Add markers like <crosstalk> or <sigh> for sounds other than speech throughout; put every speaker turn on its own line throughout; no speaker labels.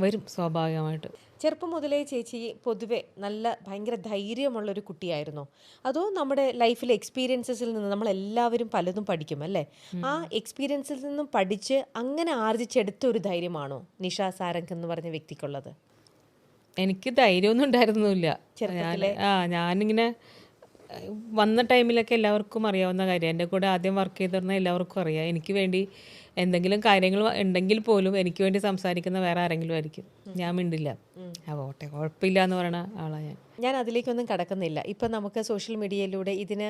വരും സ്വാഭാവികമായിട്ട്.
ചെറുപ്പം മുതലേ ചേച്ചി പൊതുവെ നല്ല ഭയങ്കര ധൈര്യമുള്ളൊരു കുട്ടിയായിരുന്നു. അതോ നമ്മുടെ ലൈഫിലെ എക്സ്പീരിയൻസസിൽ നിന്ന് നമ്മളെല്ലാവരും പലതും പഠിക്കും അല്ലേ? ആ എക്സ്പീരിയൻസിൽ നിന്നും പഠിച്ച് അങ്ങനെ ആർജിച്ചെടുത്ത ഒരു ധൈര്യമാണോ നിഷ സാരംഗ് എന്ന് പറഞ്ഞ വ്യക്തിക്കുള്ളത്?
എനിക്ക് ധൈര്യമൊന്നും ഉണ്ടായിരുന്നില്ല. ആ ഞാനിങ്ങനെ വന്ന ടൈമിലൊക്കെ എല്ലാവർക്കും അറിയാവുന്ന കാര്യം. എന്റെ കൂടെ ആദ്യം വർക്ക് ചെയ്തിരുന്ന എല്ലാവർക്കും അറിയാം. എനിക്ക് വേണ്ടി എന്തെങ്കിലും കാര്യങ്ങൾ ഉണ്ടെങ്കിൽ പോലും എനിക്ക് വേണ്ടി സംസാരിക്കുന്ന വേറെ ആരെങ്കിലും ആയിരിക്കും. ഞാൻ മിണ്ടില്ല. ആ പോട്ടെ കുഴപ്പമില്ല എന്ന് പറയുന്ന ആളാണ് ഞാൻ.
ഞാൻ അതിലേക്കൊന്നും കടക്കുന്നില്ല. ഇപ്പം നമുക്ക് സോഷ്യൽ മീഡിയയിലൂടെ ഇതിന്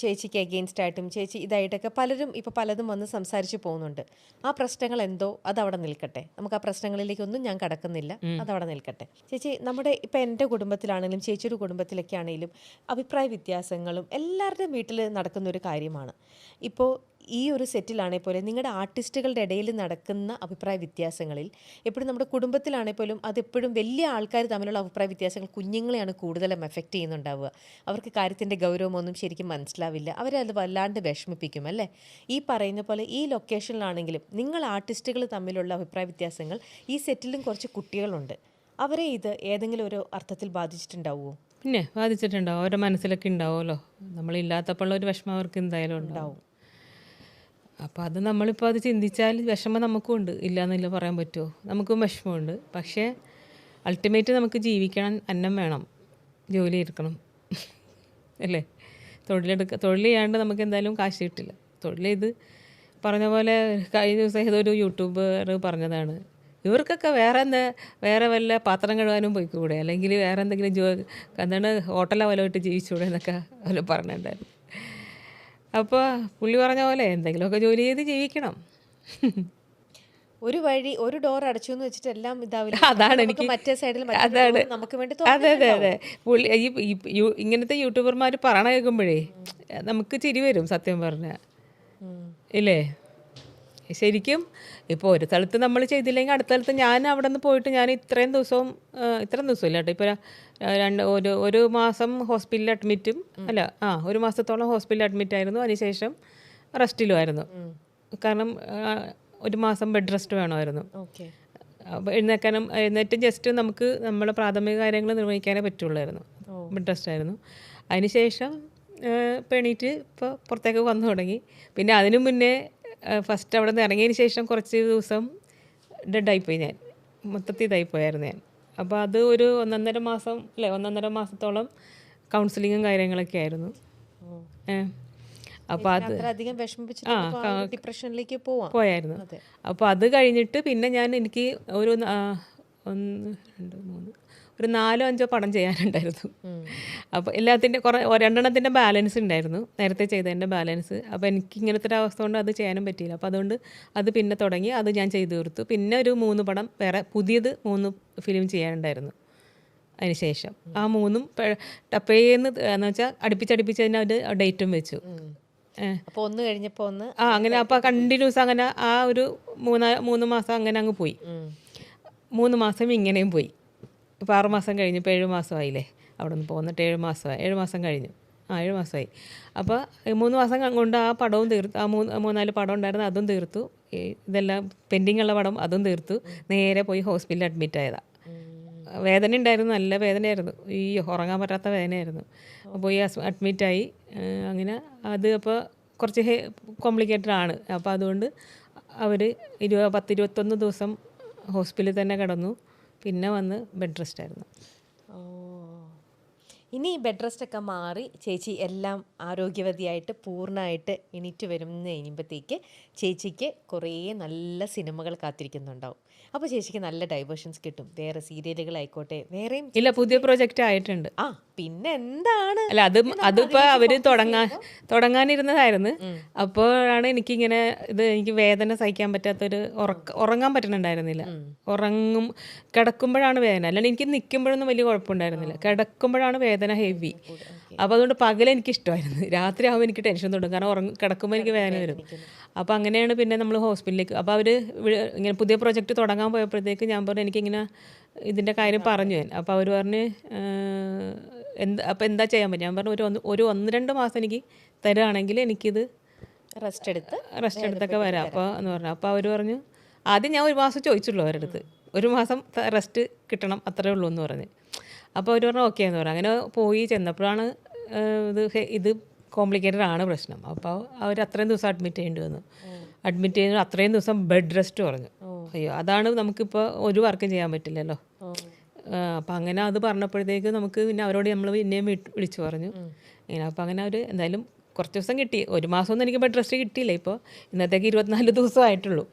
ചേച്ചിക്ക് അഗെയിൻസ്റ്റ് ആയിട്ടും ചേച്ചി ഇതായിട്ടൊക്കെ പലരും ഇപ്പോൾ പലതും വന്ന് സംസാരിച്ച് പോകുന്നുണ്ട്. ആ പ്രശ്നങ്ങൾ എന്തോ അതവിടെ നിൽക്കട്ടെ. നമുക്ക് ആ പ്രശ്നങ്ങളിലേക്കൊന്നും ഞാൻ കടക്കുന്നില്ല. അതവിടെ നിൽക്കട്ടെ. ചേച്ചി നമ്മുടെ ഇപ്പം എന്റെ കുടുംബത്തിലാണെങ്കിലും ചേച്ചിയുടെ കുടുംബത്തിലൊക്കെ ആണെങ്കിലും അഭിപ്രായ വ്യത്യാസങ്ങളും എല്ലാവരുടെയും വീട്ടിൽ നടക്കുന്ന ഒരു കാര്യമാണ്. ഇപ്പോൾ ഈ ഒരു സെറ്റിലാണെങ്കിൽ പോലും നിങ്ങളുടെ ആർട്ടിസ്റ്റുകളുടെ ഇടയിൽ നടക്കുന്ന അഭിപ്രായ വ്യത്യാസങ്ങളിൽ എപ്പോഴും നമ്മുടെ കുടുംബത്തിലാണെങ്കിൽ പോലും അതെപ്പോഴും വലിയ ആൾക്കാർ തമ്മിലുള്ള അഭിപ്രായ വ്യത്യാസങ്ങൾ കുഞ്ഞുങ്ങളെയാണ് കൂടുതലും എഫക്റ്റ് ചെയ്യുന്നുണ്ടാവുക. അവർക്ക് കാര്യത്തിന്റെ ഗൗരവമൊന്നും ശരിക്കും മനസ്സിലാവില്ല. അവരെ അത് വല്ലാണ്ട് വിഷമിപ്പിക്കും അല്ലേ? ഈ പറയുന്ന പോലെ ഈ ലൊക്കേഷനിലാണെങ്കിലും നിങ്ങൾ ആർട്ടിസ്റ്റുകൾ തമ്മിലുള്ള അഭിപ്രായ വ്യത്യാസങ്ങൾ ഈ സെറ്റിലും കുറച്ച് കുട്ടികളുണ്ട്. അവരെ ഇത് ഏതെങ്കിലും ഒരു അർത്ഥത്തിൽ ബാധിച്ചിട്ടുണ്ടാവുമോ
പിന്നെ ബാധിച്ചിട്ടുണ്ടാവും. അവരുടെ മനസ്സിലൊക്കെ ഉണ്ടാവുമല്ലോ. നമ്മളില്ലാത്തപ്പോൾ ഒരു വിഷമം അവർക്ക് എന്തായാലും ഉണ്ടാവും. അപ്പോൾ അത് നമ്മളിപ്പോൾ അത് ചിന്തിച്ചാൽ വിഷമം നമുക്കും ഉണ്ട് ഇല്ലയെന്നില്ല പറയാൻ പറ്റുമോ നമുക്കും വിഷമമുണ്ട്. പക്ഷേ അൾട്ടിമേറ്റ് നമുക്ക് ജീവിക്കാൻ അന്നം വേണം. ജോലി എടുക്കണം. <laughs> അല്ലേ? തൊഴിലെടുക്ക തൊഴിൽ ചെയ്യാണ്ട് നമുക്ക് എന്തായാലും കാശ് കിട്ടില്ല. തൊഴിൽ ചെയ്ത് പറഞ്ഞ പോലെ കഴിഞ്ഞ ദിവസം ഏതൊരു യൂട്യൂബർ പറഞ്ഞതാണ്. ഇവർക്കൊക്കെ വേറെ എന്താ വേറെ വല്ല പാത്രം കഴുകാനും പോയിക്കൂടെ? അല്ലെങ്കിൽ വേറെ എന്തെങ്കിലും ജോ എന്താണ് ഹോട്ടലോ വല്ലതായിട്ട് ജീവിച്ചൂടെ എന്നൊക്കെ അവർ പറഞ്ഞിട്ടുണ്ടായിരുന്നു. അപ്പോൾ പുള്ളി പറഞ്ഞ പോലെ എന്തെങ്കിലുമൊക്കെ ജോലി ചെയ്ത് ജീവിക്കണം.
ഒരു വഴി ഒരു ഡോർ അടച്ചു എന്ന് വെച്ചിട്ട് എല്ലാം ഇതാവില്ല. <laughs>
അതാണ് എനിക്ക്
മറ്റേ സൈഡിൽ
അതാണ്.
നമുക്ക് വേണ്ടി
അതെ അതെ അതെ. പുള്ളി ഈ ഇങ്ങനത്തെ യൂട്യൂബർമാർ പറയണ കേൾക്കുമ്പോഴേ നമുക്ക് ചിരി വരും സത്യം പറഞ്ഞ. ഇല്ലേ? ശരിക്കും ഇപ്പോൾ ഒരു സ്ഥലത്ത് നമ്മൾ ചെയ്തില്ലെങ്കിൽ അടുത്ത സ്ഥലത്ത് ഞാൻ അവിടെ നിന്ന് പോയിട്ട് ഞാൻ ഇത്രയും ദിവസവും ഇത്രയും ദിവസം ഇല്ല കേട്ടോ ഇപ്പോൾ രണ്ട് ഒരു ഒരു മാസം ഹോസ്പിറ്റലിൽ അഡ്മിറ്റും അല്ല ആ ഒരു മാസത്തോളം ഹോസ്പിറ്റലിൽ അഡ്മിറ്റ് ആയിരുന്നു. അതിനുശേഷം റെസ്റ്റിലുമായിരുന്നു കാരണം ഒരു മാസം ബെഡ് റെസ്റ്റ് വേണമായിരുന്നു. എഴുന്നേക്കാനും എഴുന്നേറ്റ് ജസ്റ്റ് നമുക്ക് നമ്മളെ പ്രാഥമിക കാര്യങ്ങൾ നിർവഹിക്കാനേ പറ്റുള്ളായിരുന്നു. ബെഡ് റെസ്റ്റ് ആയിരുന്നു. അതിനുശേഷം പെണീറ്റ് എണീറ്റ് ഇപ്പോൾ പുറത്തേക്ക് വന്നു തുടങ്ങി. പിന്നെ അതിനു മുന്നേ ഫസ്റ്റ് അവിടെ നിന്ന് ഇറങ്ങിയതിന് ശേഷം കുറച്ച് ദിവസം ഡെഡായിപ്പോയി ഞാൻ. മൊത്തത്തിൽ ഇതായിപ്പോയായിരുന്നു ഞാൻ. അപ്പോൾ അത് ഒരു ഒന്നൊന്നര മാസം അല്ലേ ഒന്നൊന്നര മാസത്തോളം കൗൺസിലിങ്ങും കാര്യങ്ങളൊക്കെ ആയിരുന്നു. അപ്പോൾ അത്
അധികം വിഷമിപ്പിച്ചിട്ട് ഡിപ്രഷനിലേക്ക് പോവാ.
പോയായിരുന്നു. അപ്പോൾ അത് കഴിഞ്ഞിട്ട് പിന്നെ ഞാൻ എനിക്ക് ഒരു ഒന്ന് രണ്ട് മൂന്ന് ഒരു നാലോ അഞ്ചോ പടം ചെയ്യാനുണ്ടായിരുന്നു. അപ്പോൾ എല്ലാത്തിന്റെ കുറേ രണ്ടെണ്ണത്തിന്റെ ബാലൻസ് ഉണ്ടായിരുന്നു. നേരത്തെ ചെയ്തതിന്റെ ബാലൻസ്. അപ്പോൾ എനിക്ക് ഇങ്ങനത്തെ ഒരു അവസ്ഥ കൊണ്ട് അത് ചെയ്യാനും പറ്റിയില്ല. അപ്പോൾ അതുകൊണ്ട് അത് പിന്നെ തുടങ്ങി അത് ഞാൻ ചെയ്തു തീർത്തു. പിന്നെ ഒരു മൂന്ന് പടം വേറെ പുതിയത് മൂന്ന് ഫിലിം ചെയ്യാനുണ്ടായിരുന്നു. അതിനുശേഷം ആ മൂന്നും ടപ്പേന്ന് എന്ന് വെച്ചാൽ അടുപ്പിച്ചടുപ്പിച്ച് തന്നെ ഒരു ഡേറ്റും വെച്ചു.
അപ്പോൾ ഒന്ന് കഴിഞ്ഞപ്പോൾ ഒന്ന്
ആ അങ്ങനെ അപ്പോൾ കണ്ടിന്യൂസ് അങ്ങനെ ആ ഒരു മൂന്ന് മൂന്ന് മാസം അങ്ങനെ അങ്ങ് പോയി. മൂന്ന് മാസം ഇങ്ങനെയും പോയി. ഇപ്പോൾ ആറ് മാസം കഴിഞ്ഞ് ഇപ്പോൾ ഏഴ് മാസമായില്ലേ? അവിടെ നിന്ന് പോന്നിട്ട് ഏഴ് മാസമായി. ഏഴ് മാസം കഴിഞ്ഞു. ആ ഏഴ് മാസമായി. അപ്പോൾ മൂന്ന് മാസം കൊണ്ട് ആ പടവും തീർത്തു. ആ മൂന്ന് മൂന്നാൽ പടം ഉണ്ടായിരുന്നു അതും തീർത്തു. ഇതെല്ലാം പെൻഡിങ് ഉള്ള പടം അതും തീർത്തു. നേരെ പോയി ഹോസ്പിറ്റലിൽ അഡ്മിറ്റ് ആയതാണ് വേദന ഉണ്ടായിരുന്നു. നല്ല വേദനയായിരുന്നു. ഈ ഉറങ്ങാൻ പറ്റാത്ത വേദനയായിരുന്നു. പോയി അഡ്മിറ്റായി അങ്ങനെ അത് അപ്പോൾ കുറച്ച് കോംപ്ലിക്കേറ്റഡ് ആണ്. അപ്പോൾ അതുകൊണ്ട് അവർ ഇരുപത് പത്ത് ഇരുപത്തൊന്ന് ദിവസം ഹോസ്പിറ്റലിൽ തന്നെ കിടന്നു. പിന്നെ വന്ന് ബെഡ് റെസ്റ്റ് ആയിരുന്നു.
ഇനി ബെഡ് റെസ്റ്റ് ഒക്കെ മാറി ചേച്ചി എല്ലാം ആരോഗ്യവതിയായിട്ട് പൂർണമായിട്ട് എണീറ്റ് വരുന്ന കഴിയുമ്പോഴത്തേക്ക് ചേച്ചിക്ക് കുറേ നല്ല സിനിമകൾ കാത്തിരിക്കുന്നുണ്ടാവും. അപ്പോൾ ചേച്ചിക്ക് നല്ല ഡൈവേർഷൻസ് കിട്ടും. വേറെ സീരിയലുകളായിക്കോട്ടെ വേറെയും
ഇല്ല പുതിയ പ്രോജക്റ്റ് ആയിട്ടുണ്ട്.
ആ പിന്നെ എന്താണ്?
അല്ല അത് അതിപ്പോ അവർ തുടങ്ങാൻ തുടങ്ങാനിരുന്നതായിരുന്നു. അപ്പോഴാണ് എനിക്കിങ്ങനെ ഇത് എനിക്ക് വേദന സഹിക്കാൻ പറ്റാത്തൊരു ഉറക്ക ഉറങ്ങാൻ പറ്റുന്നുണ്ടായിരുന്നില്ല ഉറങ്ങും കിടക്കുമ്പോഴാണ് വേദന. അല്ലാണ്ട് എനിക്ക് നിൽക്കുമ്പോഴൊന്നും വലിയ കുഴപ്പമുണ്ടായിരുന്നില്ല. കിടക്കുമ്പോഴാണ് വേദന ഹെവി അപ്പോൾ അതുകൊണ്ട് പകൽ എനിക്ക് ഇഷ്ടമായിരുന്നു രാത്രി ആകുമ്പോൾ എനിക്ക് ടെൻഷൻ തുടങ്ങും കാരണം ഉറങ്ങ കിടക്കുമ്പോൾ എനിക്ക് വേദന വരും. അപ്പോൾ അങ്ങനെയാണ് പിന്നെ നമ്മൾ ഹോസ്പിറ്റലിലേക്ക് അപ്പോൾ അവർ ഇങ്ങനെ പുതിയ പ്രൊജക്റ്റ് തുടങ്ങാൻ പോയപ്പോഴത്തേക്ക് ഞാൻ പറഞ്ഞു എനിക്കിങ്ങനെ ഇതിന്റെ കാര്യം പറഞ്ഞു ഞാൻ അപ്പോൾ അവർ പറഞ്ഞ് എന്താ അപ്പോൾ എന്താ ചെയ്യാൻ പറ്റും? ഞാൻ പറഞ്ഞു ഒരു ഒന്ന് ഒരു ഒന്ന് രണ്ട് മാസം എനിക്ക് തരുകയാണെങ്കിൽ എനിക്കിത്
റെസ്റ്റ് എടുത്ത്
റെസ്റ്റ് എടുത്തൊക്കെ വരാം. അപ്പോൾ എന്ന് പറഞ്ഞു. അപ്പോൾ അവർ പറഞ്ഞു ആദ്യം ഞാൻ ഒരു മാസം ചോദിച്ചുള്ളൂ അവരുടെ അടുത്ത്. ഒരു മാസം റെസ്റ്റ് കിട്ടണം അത്രേ ഉള്ളൂ എന്ന് പറഞ്ഞ്. അപ്പോൾ അവർ പറഞ്ഞു ഓക്കെ എന്ന് പറഞ്ഞു. അങ്ങനെ പോയി ചെന്നപ്പോഴാണ് ഇത് ഇത് കോംപ്ലിക്കേറ്റഡ് ആണ് പ്രശ്നം. അപ്പോൾ അവർ അത്രയും ദിവസം അഡ്മിറ്റ് ചെയ്യേണ്ടി വന്നു. അഡ്മിറ്റ് ചെയ്യുന്ന അത്രയും ദിവസം ബെഡ് റെസ്റ്റ് പറഞ്ഞു. അയ്യോ അതാണ് നമുക്കിപ്പോൾ ഒരു വർക്കും ചെയ്യാൻ പറ്റില്ലല്ലോ. അപ്പം അങ്ങനെ അത് പറഞ്ഞപ്പോഴത്തേക്ക് നമുക്ക് പിന്നെ അവരോട് നമ്മൾ പിന്നെയും വിളിച്ചു പറഞ്ഞു. ഇങ്ങനെ അപ്പം അങ്ങനെ അവർ എന്തായാലും കുറച്ച് ദിവസം കിട്ടി. ഒരു മാസമൊന്നും എനിക്ക് ബെഡ് റെസ്റ്റ് കിട്ടിയില്ല ഇപ്പോൾ ഇന്നത്തേക്ക് ഇരുപത്തിനാല് ദിവസമായിട്ടുള്ളൂ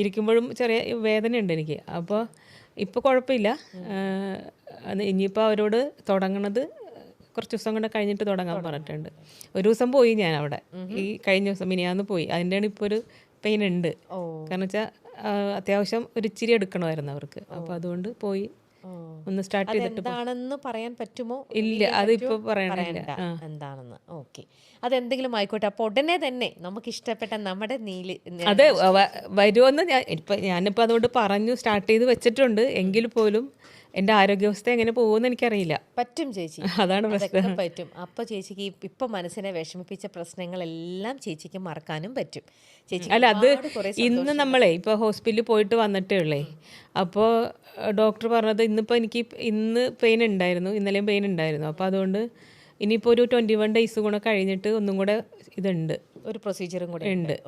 ഇരിക്കുമ്പോഴും ചെറിയ വേദനയുണ്ട് എനിക്ക്. അപ്പോൾ ഇപ്പോൾ കുഴപ്പമില്ല ഇനിയിപ്പോൾ അവരോട് തുടങ്ങണത് കുറച്ച് ദിവസം കൂടെ കഴിഞ്ഞിട്ട് തുടങ്ങാൻ പറഞ്ഞിട്ടുണ്ട്. ഒരു ദിവസം പോയി ഞാൻ അവിടെ ഈ കഴിഞ്ഞ ദിവസം മിനിയാന്ന് പോയി. അതിന്റെയാണ് ഇപ്പോൾ ഒരു പെയിൻ ഉണ്ട്. കാരണം വെച്ചാൽ അത്യാവശ്യം ഒരു ഇച്ചിരി എടുക്കണമായിരുന്നു അവർക്ക്. അപ്പോൾ അതുകൊണ്ട് പോയി ഒന്ന് സ്റ്റാർട്ട് ചെയ്തിട്ട്
എന്താണെന്ന് പറയാൻ പറ്റുമോ?
ഇല്ല അതിപ്പോ
പറയണ്ട. എന്താണെന്ന്. ഓക്കെ. അതെന്തെങ്കിലും ആയിക്കോട്ടെ. അപ്പോൾ ഉടനെ തന്നെ നമുക്ക് ഇഷ്ടപ്പെട്ട നമ്മുടെ നീൽ
അതെ വരുമെന്ന് ഞാൻ ഇപ്പൊ ഞാനിപ്പോ അതുകൊണ്ട് പറഞ്ഞു സ്റ്റാർട്ട് ചെയ്ത് വെച്ചിട്ടുണ്ട്. എങ്കിൽ പോലും എന്റെ ആരോഗ്യാവസ്ഥ എങ്ങനെ പോകുമെന്ന് എനിക്കറിയില്ല.
പറ്റും ചേച്ചി.
അതാണ് പ്രശ്നം.
പറ്റും. അപ്പൊ ചേച്ചിക്ക് ഇപ്പൊ മനസ്സിനെ വിഷമിപ്പിച്ച പ്രശ്നങ്ങളെല്ലാം ചേച്ചിക്ക് മറക്കാനും പറ്റും. ചേച്ചി
അല്ല അത് ഇന്ന് നമ്മളെ ഇപ്പോൾ ഹോസ്പിറ്റലിൽ പോയിട്ട് വന്നിട്ടേ ഉള്ളേ. അപ്പോൾ ഡോക്ടർ പറഞ്ഞത് ഇന്നിപ്പോ എനിക്ക് ഇന്ന് പെയിൻ ഉണ്ടായിരുന്നു ഇന്നലെയും പെയിൻ ഉണ്ടായിരുന്നു. അപ്പോൾ അതുകൊണ്ട് ഇനിയിപ്പോൾ ഒരു ട്വന്റി വൺ ഡേയ്സ് കൂടെ കഴിഞ്ഞിട്ട് ഒന്നും കൂടെ ഇതുണ്ട്.
ഒരു പ്രൊസീജിയറും കൂടെ
ഉണ്ട്.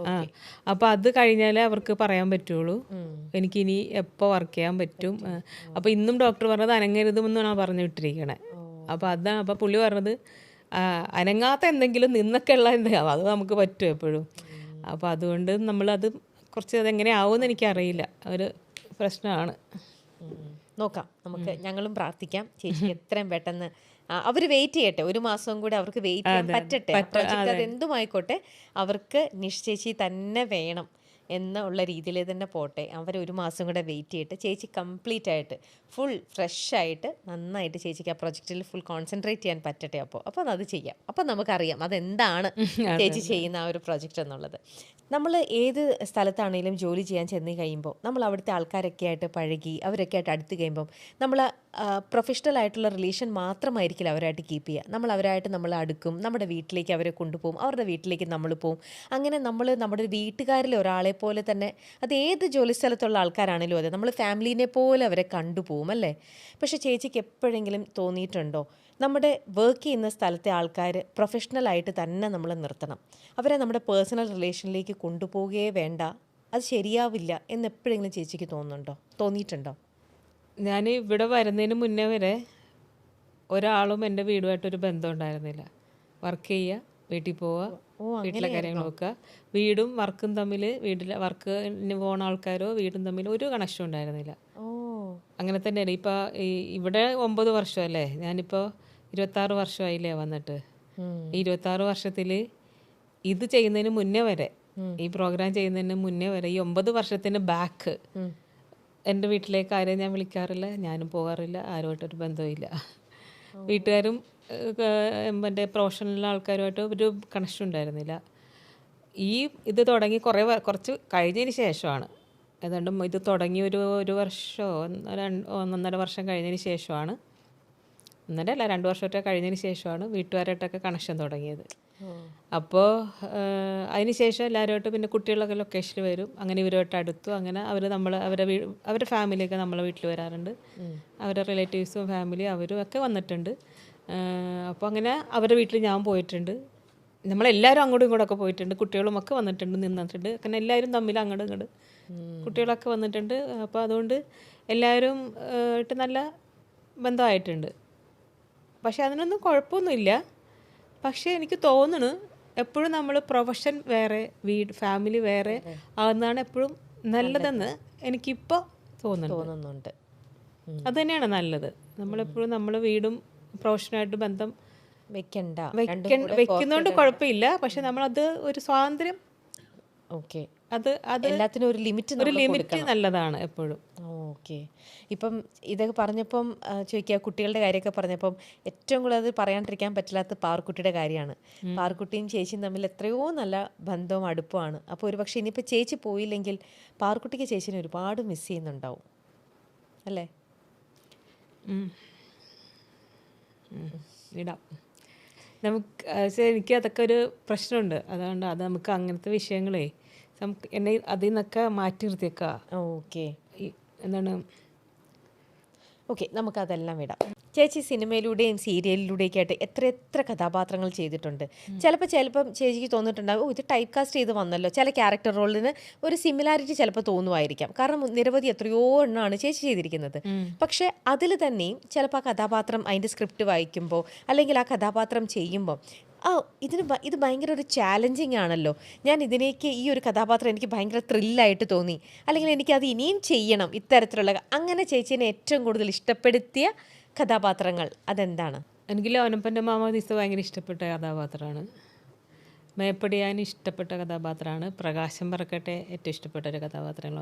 അപ്പോൾ അത് കഴിഞ്ഞാലേ അവർക്ക് പറയാൻ പറ്റുള്ളൂ. എനിക്കിനി എപ്പോൾ വർക്ക് ചെയ്യാൻ പറ്റും. അപ്പോൾ ഇന്നും ഡോക്ടർ പറഞ്ഞത് അനങ്ങരുതെന്നാണ് പറഞ്ഞു വിട്ടിരിക്കണേ. അപ്പോൾ അതാണ് അപ്പോൾ പുള്ളി പറഞ്ഞത് അനങ്ങാത്ത എന്തെങ്കിലും നിന്നൊക്കെ ഉള്ള എന്തെങ്കിലും അത് നമുക്ക് പറ്റും എപ്പോഴും. അപ്പോൾ അതുകൊണ്ട് നമ്മളത് കുറച്ച് അതെങ്ങനെ ആവുമെന്ന് എനിക്കറിയില്ല. ഒരു പ്രശ്നമാണ്.
നോക്കാം. നമുക്ക് ഞങ്ങളും പ്രാർത്ഥിക്കാം. ചേച്ചി <laughs> എത്രയും പെട്ടെന്ന് ആ, അവർ വെയിറ്റ് ചെയ്യട്ടെ. ഒരു മാസം കൂടെ അവർക്ക് വെയിറ്റ് ചെയ്യാൻ പറ്റട്ടെ. പ്രൊജക്ട് അത്. എന്തുമായിക്കോട്ടെ അവർക്ക് നിശ്ചയിച്ച് തന്നെ വേണം. എന്നുള്ള രീതിയിൽ തന്നെ പോട്ടെ. അവർ ഒരു മാസം കൂടെ വെയിറ്റ് ചെയ്തിട്ട് ചേച്ചി കംപ്ലീറ്റ് ആയിട്ട് ഫുൾ ഫ്രഷ് ആയിട്ട് നന്നായിട്ട് ചേച്ചിക്ക് ആ പ്രൊജക്റ്റിൽ ഫുൾ കോൺസെൻട്രേറ്റ് ചെയ്യാൻ പറ്റട്ടെ അപ്പോൾ അപ്പോൾ അത് ചെയ്യാം. അപ്പോൾ നമുക്കറിയാം അതെന്താണ് ചേച്ചി ചെയ്യുന്ന ആ ഒരു പ്രൊജക്റ്റ് എന്നുള്ളത്. നമ്മൾ ഏത് സ്ഥലത്താണെങ്കിലും ജോലി ചെയ്യാൻ ചെന്ന് കഴിയുമ്പോൾ നമ്മൾ അവിടുത്തെ ആൾക്കാരൊക്കെ ആയിട്ട് പഴകി അവരൊക്കെ ആയിട്ട് അടുത്ത് കഴിയുമ്പം നമ്മൾ പ്രൊഫഷണൽ ആയിട്ടുള്ള റിലേഷൻ മാത്രമായിരിക്കില്ല അവരായിട്ട് കീപ്പ് ചെയ്യുക. നമ്മൾ അവരായിട്ട് നമ്മൾ അടുക്കും. നമ്മുടെ വീട്ടിലേക്ക് അവരെ കൊണ്ടുപോകും അവരുടെ വീട്ടിലേക്ക് നമ്മൾ പോവും. അങ്ങനെ നമ്മൾ നമ്മുടെ വീട്ടുകാരിൽ ഒരാളെ പോലെ തന്നെ അത് ഏത് ജോലി സ്ഥലത്തുള്ള ആൾക്കാരാണെങ്കിലും അതെ. നമ്മൾ ഫാമിലീനെ പോലെ അവരെ കണ്ടുപോകും അല്ലേ? പക്ഷേ ചേച്ചിക്ക് എപ്പോഴെങ്കിലും തോന്നിയിട്ടുണ്ടോ? നമ്മുടെ വർക്ക് ചെയ്യുന്ന സ്ഥലത്തെ ആൾക്കാർ പ്രൊഫഷണലായിട്ട് തന്നെ നമ്മൾ നിർത്തണം. അവരെ നമ്മുടെ പേഴ്സണൽ റിലേഷനിലേക്ക് കൊണ്ടുപോവുകയേ വേണ്ട. അത് ശരിയാവില്ല എന്ന് എപ്പോഴെങ്കിലും ചേച്ചിക്ക് തോന്നുന്നുണ്ടോ? തോന്നിയിട്ടുണ്ടോ?
ഞാൻ ഇവിടെ വരുന്നതിന് മുന്നേ വരെ ഒരാളും എന്റെ വീടുമായിട്ടൊരു ബന്ധം ഉണ്ടായിരുന്നില്ല. വർക്ക് ചെയ്യുക വീട്ടിൽ പോവുക വീട്ടിലെ കാര്യങ്ങൾ നോക്കുക വീടും വർക്കും തമ്മിൽ വീട്ടിലെ വർക്കിന് പോകുന്ന ആൾക്കാരോ വീടും തമ്മിൽ ഒരു കണക്ഷൻ ഉണ്ടായിരുന്നില്ല. അങ്ങനെ തന്നെയാണ്. ഇപ്പോൾ ഈ ഇവിടെ ഒമ്പത് വർഷമല്ലേ? ഞാനിപ്പോൾ ഇരുപത്താറ് വർഷമായില്ലേ വന്നിട്ട്. ഈ ഇരുപത്താറ് വർഷത്തിൽ ഇത് ചെയ്യുന്നതിന് മുന്നേ വരെ ഈ പ്രോഗ്രാം ചെയ്യുന്നതിന് മുന്നേ വരെ ഈ ഒമ്പത് വർഷത്തിന് ബാക്ക് എന്റെ വീട്ടിലേക്ക് ആരെയും ഞാൻ വിളിക്കാറില്ല ഞാനും പോകാറില്ല ആരുമായിട്ടൊരു ബന്ധവുമില്ല. വീട്ടുകാരും എന്റെ പ്രൊഫഷണൽ ആൾക്കാരുമായിട്ട് ഒരു കണക്ഷൻ ഉണ്ടായിരുന്നില്ല. ഈ ഇത് തുടങ്ങി കുറേ കുറച്ച് കഴിഞ്ഞതിന് ശേഷമാണ്. ഏതാണ്ട് ഇത് തുടങ്ങി ഒരു ഒരു വർഷമോ ഒന്നര ഒന്നൊന്നര വർഷം കഴിഞ്ഞതിന് ശേഷമാണ്. ഒന്നര അല്ല രണ്ട് വർഷമൊക്കെ കഴിഞ്ഞതിന് ശേഷമാണ് വീട്ടുകാരായിട്ടൊക്കെ കണക്ഷൻ തുടങ്ങിയത്. അപ്പോൾ അതിന് ശേഷം എല്ലാവരുമായിട്ട് പിന്നെ കുട്ടികളൊക്കെ ലൊക്കേഷനിൽ വരും. അങ്ങനെ ഇവരുമായിട്ട് അടുത്തു. അങ്ങനെ അവർ നമ്മൾ അവരുടെ വീ അവരുടെ ഫാമിലിയൊക്കെ നമ്മളെ വീട്ടിൽ വരാറുണ്ട്. അവരുടെ റിലേറ്റീവ്സും ഫാമിലിയും അവരും ഒക്കെ വന്നിട്ടുണ്ട്. അപ്പോൾ അങ്ങനെ അവരുടെ വീട്ടിൽ ഞാൻ പോയിട്ടുണ്ട്. നമ്മളെല്ലാവരും അങ്ങോട്ടും ഇങ്ങോട്ടൊക്കെ പോയിട്ടുണ്ട്. കുട്ടികളും ഒക്കെ വന്നിട്ടുണ്ട് നിന്നിട്ടുണ്ട്. അങ്ങനെ എല്ലാവരും തമ്മിൽ അങ്ങോട്ടും ഇങ്ങോട്ട് കുട്ടികളൊക്കെ വന്നിട്ടുണ്ട്. അപ്പോൾ അതുകൊണ്ട് എല്ലാവരും ഇട്ട് ആയിട്ട് നല്ല ബന്ധമായിട്ടുണ്ട്. പക്ഷെ അതിനൊന്നും കുഴപ്പമൊന്നുമില്ല. പക്ഷേ എനിക്ക് തോന്നുന്നു എപ്പോഴും നമ്മൾ പ്രൊഫഷൻ വേറെ വീട് ഫാമിലി വേറെ ആകുന്നതാണ് എപ്പോഴും നല്ലതെന്ന് എനിക്കിപ്പോൾ തോന്നുന്നുണ്ട്.
തോന്നുന്നുണ്ട്.
അത് തന്നെയാണ് നല്ലത്. നമ്മളെപ്പോഴും നമ്മൾ വീടും പ്രൊഫഷനായിട്ട് ബന്ധം
വെക്കണ്ട.
വെക്കുന്നോണ്ട് കുഴപ്പമില്ല. പക്ഷെ അത് ഒരു സ്വാതന്ത്ര്യം
ഓക്കെ.
അത് അത്
എല്ലാത്തിനും ഒരു ലിമിറ്റ്
ഒരു ലിമിറ്റ് നല്ലതാണ് എപ്പോഴും.
ഓക്കെ. ഇപ്പം ഇതൊക്കെ പറഞ്ഞപ്പം ചോദിക്കുക കുട്ടികളുടെ കാര്യമൊക്കെ പറഞ്ഞപ്പം ഏറ്റവും കൂടുതൽ അത് പറയാണ്ടിരിക്കാൻ പറ്റില്ലാത്ത പാർക്കുട്ടിയുടെ കാര്യമാണ്. പാർക്കുട്ടിയും ചേച്ചിയും തമ്മിൽ എത്രയോ നല്ല ബന്ധവും അടുപ്പമാണ്. അപ്പോൾ ഒരു പക്ഷേ ഇനിയിപ്പോൾ ചേച്ചി പോയില്ലെങ്കിൽ പാർക്കുട്ടിക്ക് ചേച്ചിനെ ഒരുപാട് മിസ് ചെയ്യുന്നുണ്ടാവും. അല്ലേ.
ഇടാം. നമുക്ക് എനിക്ക് അതൊക്കെ ഒരു പ്രശ്നമുണ്ട്. അതുകൊണ്ട് അത് നമുക്ക് അങ്ങനത്തെ വിഷയങ്ങളെ നമുക്ക് എന്നെ അതിൽ നിന്നൊക്കെ മാറ്റി നിർത്തിയേക്കാം.
ഓക്കെ.
എന്താണ്
ഓക്കെ നമുക്കതെല്ലാം വിടാം. ചേച്ചി സിനിമയിലൂടെയും സീരിയലിലൂടെയൊക്കെ ആയിട്ട് എത്ര എത്ര കഥാപാത്രങ്ങൾ ചെയ്തിട്ടുണ്ട്. ചിലപ്പോൾ ചിലപ്പം ചേച്ചിക്ക് തോന്നിയിട്ടുണ്ടാകും ഓ ഇത് ടൈപ്പ് കാസ്റ്റ് ചെയ്ത് വന്നല്ലോ. ചില ക്യാരക്ടർ റോളിന് ഒരു സിമിലാരിറ്റി ചിലപ്പോൾ തോന്നുമായിരിക്കാം. കാരണം നിരവധി എത്രയോ എണ്ണമാണ് ചേച്ചി ചെയ്തിരിക്കുന്നത്. പക്ഷേ അതിൽ തന്നെയും ചിലപ്പോൾ ആ കഥാപാത്രം അതിന്റെ സ്ക്രിപ്റ്റ് വായിക്കുമ്പോൾ അല്ലെങ്കിൽ ആ കഥാപാത്രം ചെയ്യുമ്പോൾ ആ ഇതിന് ഇത് ഭയങ്കര ഒരു ചാലഞ്ചിങ് ആണല്ലോ. ഞാൻ ഇതിനേക്ക് ഈ ഒരു കഥാപാത്രം എനിക്ക് ഭയങ്കര ത്രില്ലായിട്ട് തോന്നി. അല്ലെങ്കിൽ എനിക്കത് ഇനിയും ചെയ്യണം ഇത്തരത്തിലുള്ള അങ്ങനെ ചേച്ചീനെ ഏറ്റവും കൂടുതൽ ഇഷ്ടപ്പെടുത്തിയ കഥാപാത്രങ്ങൾ അതെന്താണ്?
എനിക്ക് ലോനപ്പന്റെ മാമോദിസ ഭയങ്കര ഇഷ്ടപ്പെട്ട കഥാപാത്രമാണ്. മേപ്പടിയാൻ ഇഷ്ടപ്പെട്ട കഥാപാത്രമാണ്. പ്രകാശം പറക്കട്ടെ ഏറ്റവും ഇഷ്ടപ്പെട്ട ഒരു കഥാപാത്രങ്ങളാണ്